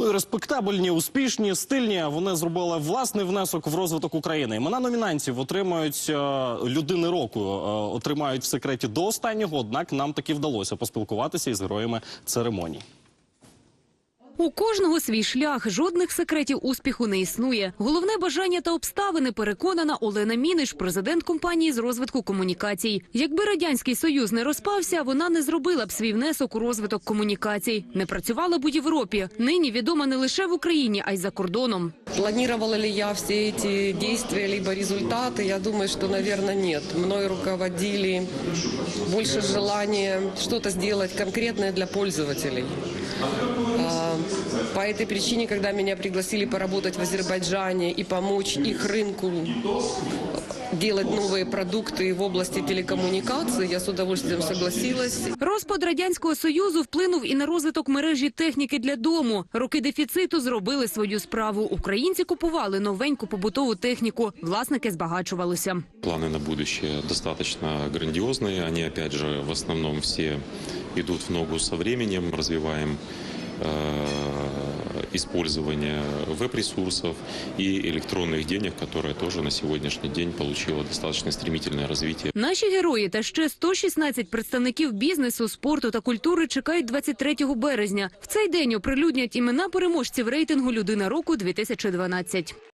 Ну і респектабельні, успішні, стильні. Вони зробили власний внесок в розвиток України. Імена номінантів отримають е, людини року, е, отримають в секреті до останнього. Однак нам таки вдалося поспілкуватися із героями церемоній. У кожного свій шлях, жодних секретів успіху не існує. Головне бажання та обставини переконана Олена Міниш, президент компанії з розвитку комунікацій. Якби радянський союз не розпався, вона не зробила б свій внесок у розвиток комунікацій, не працювала б у Європі. Нині відома не лише в Україні, а й за кордоном. Планировала ли я все эти действия либо результаты? Я думаю, что, наверное, нет. Мною руководили больше желание что-то сделать конкретное для пользователей. А, По этой причине, когда меня пригласили поработать в Азербайджане и помочь их рынку делать новые продукты в области телекоммуникаций, я с удовольствием согласилась. Розпад радянського союзу вплинув і на розвиток мережі техніки для дому. Роки дефіциту зробили свою справу. Українці купували новеньку побутову техніку. Власники збагачувалися. Планы на будущее достаточно грандиозные. Они, опять же, в основном все идут в ногу со временем. Развиваем э, использование веб-ресурсов и электронных денег, которые тоже на сегодняшний день получило достаточно стремительное развитие. Наші герої та ще 116 представників бізнесу, спорту та культури чекають 23 березня. В цей день оприлюднять імена переможців рейтингу Людина року 2012